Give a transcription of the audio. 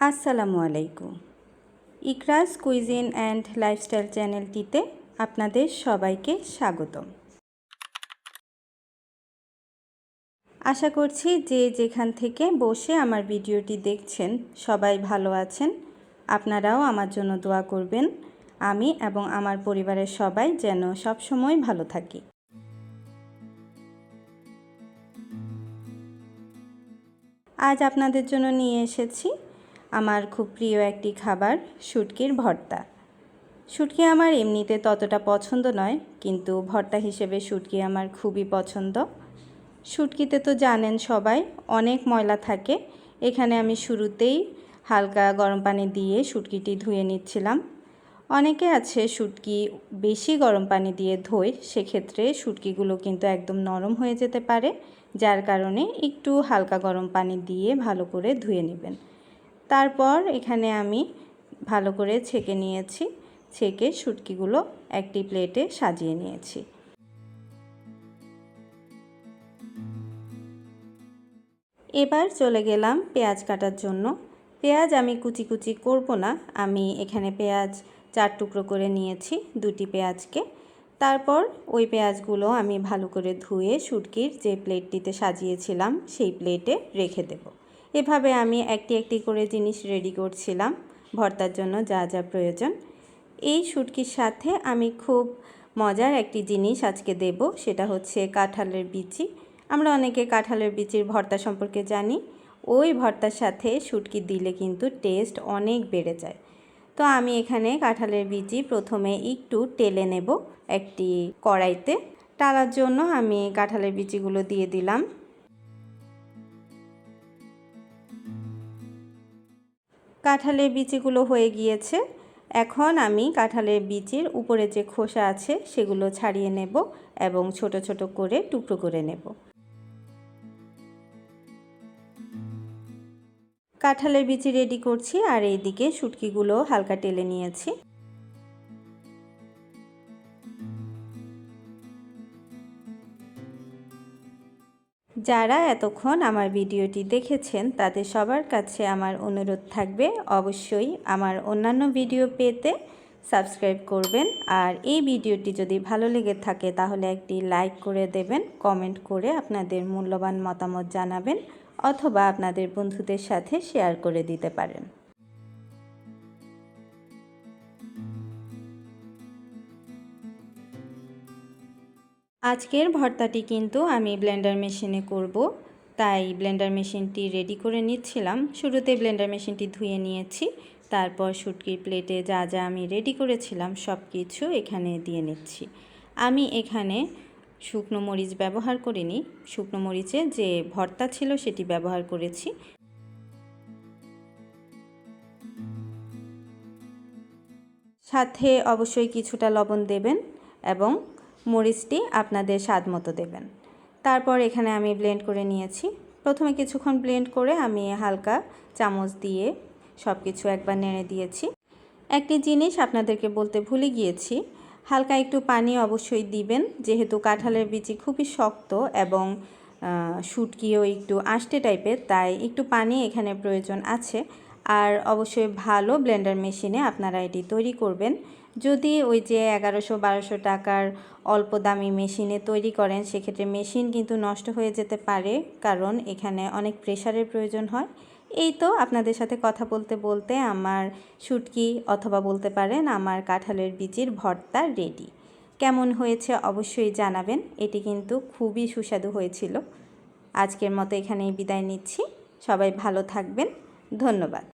আসসালামু আলাইকুম। ইকরাস cuisine and lifestyle চ্যানেলটিতে আপনাদের সবাইকে স্বাগতম। আশা করছি যে যেখান থেকে বসে আমার ভিডিওটি দেখছেন সবাই ভালো আছেন। আপনারাও আমার জন্য দোয়া করবেন। আমি এবং আমার পরিবারের সবাই যেন সবসময় ভালো থাকি। আজ আপনাদের জন্য নিয়ে এসেছি আমার খুব প্রিয় একটি খাবার, শুটকির ভর্তা। শুটকি আমার এমনিতে ততটা পছন্দ নয়, কিন্তু ভর্তা হিসেবে শুটকি আমার খুবই পছন্দ। শুটকিতে তো জানেন সবাই, অনেক ময়লা থাকে। এখানে আমি শুরুতেই হালকা গরম পানি দিয়ে শুটকিটি ধুয়ে নিচ্ছিলাম। অনেকে আছে শুটকি বেশি গরম পানি দিয়ে ধোয়, সেক্ষেত্রে শুটকিগুলো কিন্তু একদম নরম হয়ে যেতে পারে, যার কারণে একটু হালকা গরম পানি দিয়ে ভালো করে ধুয়ে নেবেন। তারপর এখানে আমি ভালো করে ছেঁকে নিয়েছি। ছেঁকে শুটকিগুলো একটি প্লেটে সাজিয়ে নিয়েছি। এবার চলে গেলাম পেঁয়াজ কাটার জন্য। পেঁয়াজ আমি কুচি কুচি করব না। আমি এখানে পেঁয়াজ চার টুকরো করে নিয়েছি দুটি পেঁয়াজকে। তারপর ওই পেঁয়াজগুলো আমি ভালো করে ধুয়ে শুটকির যে প্লেটটিতে সাজিয়েছিলাম সেই প্লেটে রেখে দেব। এভাবে আমি একটি একটি করে জিনিস রেডি করছিলাম, ভর্তার জন্য যা যা প্রয়োজন। এই শুটকির সাথে আমি খুব মজার একটি জিনিস আজকে দেব, সেটা হচ্ছে কাঁঠালের বিচি। আমরা অনেকে কাঁঠালের বিচির ভর্তা সম্পর্কে জানি, ওই ভর্তার সাথে শুটকি দিলে কিন্তু টেস্ট অনেক বেড়ে যায়। তো আমি এখানে কাঁঠালের বিচি প্রথমে একটু টেলে নেব একটি কড়াইতে। টালার জন্য আমি কাঁঠালের বিচিগুলো দিয়ে দিলাম। কাঁঠালের বিচিগুলো হয়ে গিয়েছে। এখন আমি কাঁঠালের বিচির উপরে যে খোসা আছে সেগুলো ছাড়িয়ে নেব এবং ছোট ছোট করে টুকরো করে নেব। কাঁঠালের বিচি রেডি করছি আর এইদিকে শুটকিগুলো হালকা টেলে নিয়েছি। যারা এতক্ষণ আমার ভিডিওটি দেখেছেন, তাদের সবার কাছে আমার অনুরোধ থাকবে অবশ্যই আমার অন্যান্য ভিডিও পেতে সাবস্ক্রাইব করবেন। আর এই ভিডিওটি যদি ভালো লেগে থাকে, তাহলে একটি লাইক করে দেবেন, কমেন্ট করে আপনাদের মূল্যবান মতামত জানাবেন, অথবা আপনাদের বন্ধুদের সাথে শেয়ার করে দিতে পারেন। আজকের ভর্তাটি কিন্তু আমি ব্লেন্ডার মেশিনে করব। তাই ব্লেন্ডার মেশিনটি রেডি করে নিচ্ছিলাম। শুরুতে ব্লেন্ডার মেশিনটি ধুয়ে নিয়েছি। তারপর শুটকির প্লেটে যা যা আমি রেডি করেছিলাম সব কিছু এখানে দিয়ে নিচ্ছি। আমি এখানে শুকনো মরিচ ব্যবহার করিনি। শুকনো মরিচে যে ভর্তা ছিল সেটি ব্যবহার করেছি। সাথে অবশ্যই কিছুটা লবণ দেবেন এবং মরিচটি আপনাদের স্বাদ মতো দেবেন। তারপর এখানে আমি ব্লেন্ড করে নিয়েছি। প্রথমে কিছুক্ষণ ব্লেন্ড করে আমি হালকা চামচ দিয়ে সব কিছু একবার নেড়ে দিয়েছি। একটি জিনিস আপনাদেরকে বলতে ভুলে গিয়েছি, হালকা একটু পানি অবশ্যই দিবেন, যেহেতু কাঁঠালের বিচি খুবই শক্ত এবং শুটকিও একটু আষ্টে টাইপের, তাই একটু পানি এখানে প্রয়োজন আছে। আর অবশ্যই ভালো ব্লেন্ডার মেশিনে আপনারা এটি তৈরি করবেন। যদি ওই যে এগারোশো বারোশো টাকার অল্প দামি মেশিনে তৈরি করেন, সেক্ষেত্রে মেশিন কিন্তু নষ্ট হয়ে যেতে পারে, কারণ এখানে অনেক প্রেশারের প্রয়োজন হয়। এই তো আপনাদের সাথে কথা বলতে বলতে আমার শুটকি অথবা বলতে পারেন আমার কাঁঠালের বীজের ভর্তা রেডি কেমন হয়েছে অবশ্যই জানাবেন, এটি কিন্তু খুবই সুস্বাদু হয়েছিল। আজকের মতো এখানেই বিদায় নিচ্ছি। সবাই ভালো থাকবেন। ধন্যবাদ।